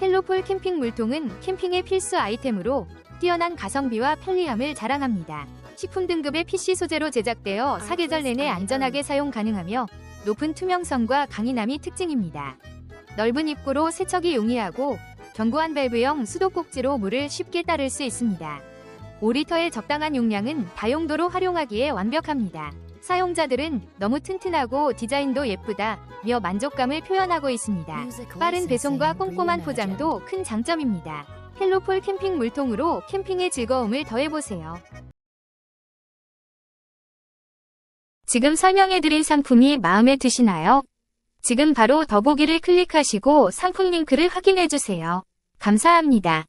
헬로폴 캠핑 물통은 캠핑의 필수 아이템으로 뛰어난 가성비와 편리함을 자랑합니다. 식품 등급의 PC 소재로 제작되어 사계절 내내 안전하게 사용 가능하며 높은 투명성과 강인함이 특징입니다. 넓은 입구로 세척이 용이하고 견고한 밸브형 수도 꼭지로 물을 쉽게 따를 수 있습니다. 5리터의 적당한 용량은 다용도로 활용하기에 완벽합니다. 사용자들은 너무 튼튼하고 디자인도 예쁘다며 만족감을 표현하고 있습니다. 빠른 배송과 꼼꼼한 포장도 큰 장점입니다. 헬로폴 캠핑 물통으로 캠핑의 즐거움을 더해보세요. 지금 설명해드린 상품이 마음에 드시나요? 지금 바로 더보기를 클릭하시고 상품 링크를 확인해주세요. 감사합니다.